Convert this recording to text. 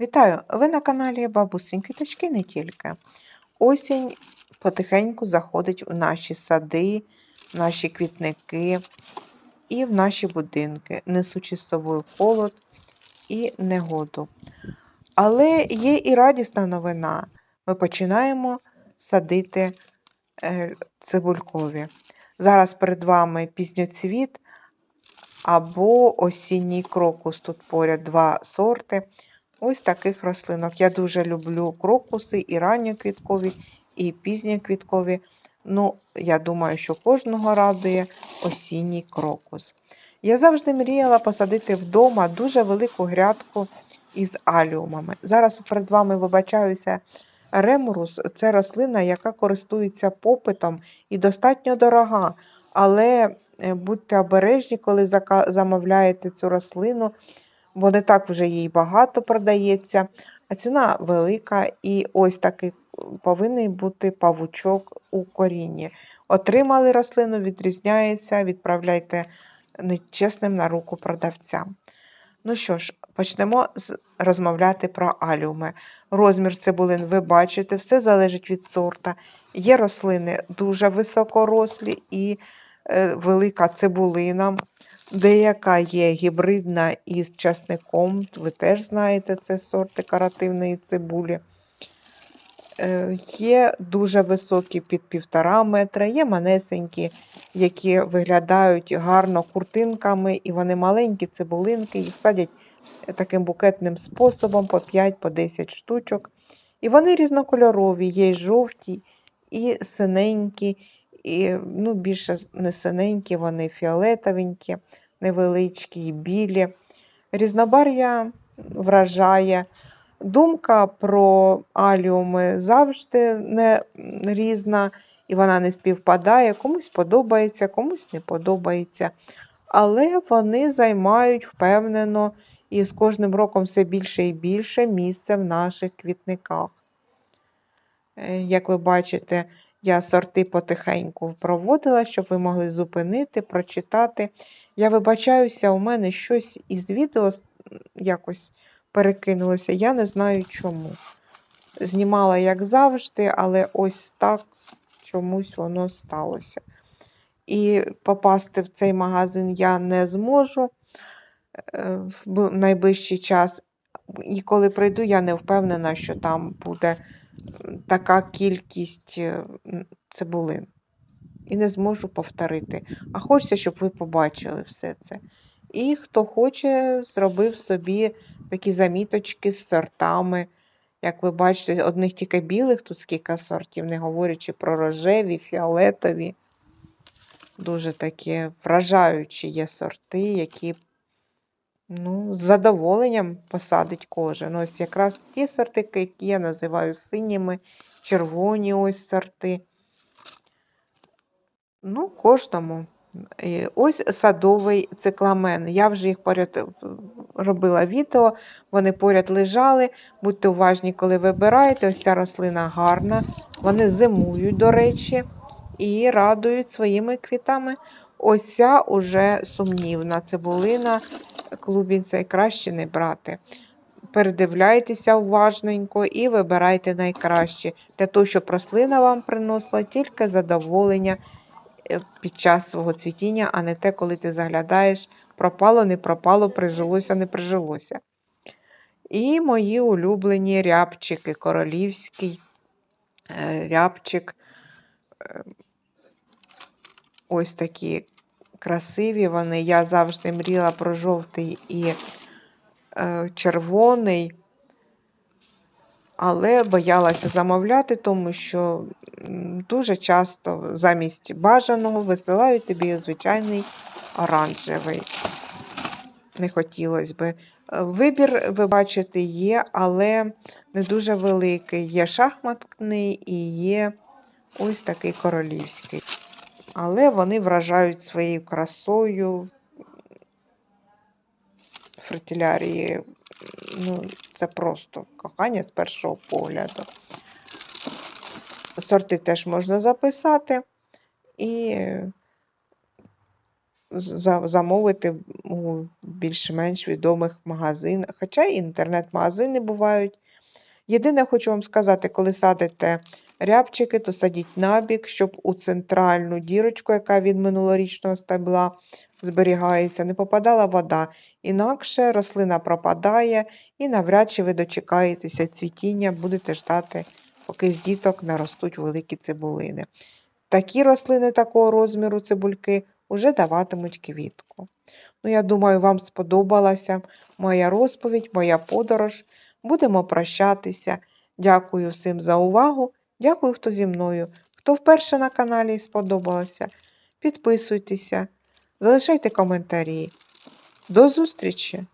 Вітаю! Ви на каналі Бабусин Квіточки не тільки. Осінь потихеньку заходить у наші сади, в наші квітники і в наші будинки, несучи з собою холод і негоду. Але є і радісна новина. Ми починаємо садити е, цибулькові. Зараз перед вами пізньоцвіт або осінній крокус. Тут поряд два сорти. Ось таких рослинок. Я дуже люблю крокуси, і ранньоквіткові, і пізньоквіткові. Ну, я думаю, що кожного радує осінній крокус. Я завжди мріяла посадити вдома дуже велику грядку із аліумами. Зараз перед вами вибачаюся. Ремурус це рослина, яка користується попитом і достатньо дорога. Але е, будьте обережні, коли замовляєте цю рослину, бо не так вже їй багато продається, а ціна велика, і ось такий повинен бути павучок у корінні. Отримали рослину, відрізняється, відправляйте нечесним на руку продавцям. Ну що ж, почнемо розмовляти про аліуми. Розмір цибулин ви бачите, все залежить від сорта. Є рослини дуже високорослі і е, велика цибулина. Деяка є гібридна із часником, ви теж знаєте, це сорт декоративної цибулі. Е, Є дуже високі під півтора метра, є манесенькі, які виглядають гарно куртинками, і вони маленькі цибулинки, їх садять таким букетним способом по 5 по 10 штучок. І вони різнокольорові, є й жовті, і синенькі, і ну, більше не синенькі, вони фіолетовенькі, невеличкі, і білі. Різнобар'я вражає. Думка про аліуми завжди не різна, і вона не співпадає. Комусь подобається, комусь не подобається. Але вони займають впевнено і з кожним роком все більше і більше місця в наших квітниках. Е, Як ви бачите, я сорти потихеньку проводила, щоб ви могли зупинити, прочитати. Я вибачаюся, у мене щось із відео якось перекинулося, я не знаю чому. Знімала, як завжди, але ось так чомусь воно сталося. І попасти в цей магазин я не зможу е, в найближчий час. І коли прийду, я не впевнена, що там буде така кількість е, цибулин. І не зможу повторити. А хочеться, щоб ви побачили все це. І хто хоче, зробив собі такі заміточки з сортами. Як ви бачите, одних тільки білих, тут скільки сортів, не говорячи про рожеві, фіолетові. Дуже такі вражаючі є сорти, які ну, з задоволенням посадить кожен. Ось якраз ті сорти, які я називаю синіми, червоні ось сорти. Ну, кожному. Ось садовий цикламен. Я вже їх поряд робила відео, вони поряд лежали. Будьте уважні, коли вибираєте. Ось ця рослина гарна. Вони зимують, до речі, і радують своїми квітами. Ось ця уже сумнівна цибулина, клубінь цей краще не брати. Передивляйтеся уважненько і вибирайте найкраще, для того, щоб рослина вам приносила тільки задоволення е, під час свого цвітіння, а не те, коли ти заглядаєш, пропало, не пропало, прижилося, не прижилося. І мої улюблені рябчики, королівський е, рябчик. е, Ось такі красиві вони. Я завжди мріяла про жовтий і е, червоний, але боялася замовляти, тому що дуже часто замість бажаного висилають тобі звичайний оранжевий. Не хотілося би. Вибір, ви бачите, є, але не дуже великий. Є шахматний і є ось такий королівський. Але вони вражають своєю красою. Фритилярії, ну, це просто кохання з першого погляду. Сорти теж можна записати. І замовити у більш-менш відомих магазинах, хоча і інтернет-магазини бувають. Єдине, хочу вам сказати, коли садите рябчики, то садіть набік, щоб у центральну дірочку, яка від минулорічного стебла зберігається, не попадала вода. Інакше рослина пропадає і навряд чи ви дочекаєтеся цвітіння, будете ждати, поки з діток наростуть великі цибулини. Такі рослини такого розміру цибульки вже даватимуть квітку. Ну, я думаю, вам сподобалася моя розповідь, моя подорож. Будемо прощатися. Дякую всім за увагу. Дякую, хто зі мною. Хто вперше на каналі сподобалося, підписуйтеся, залишайте коментарі. До зустрічі!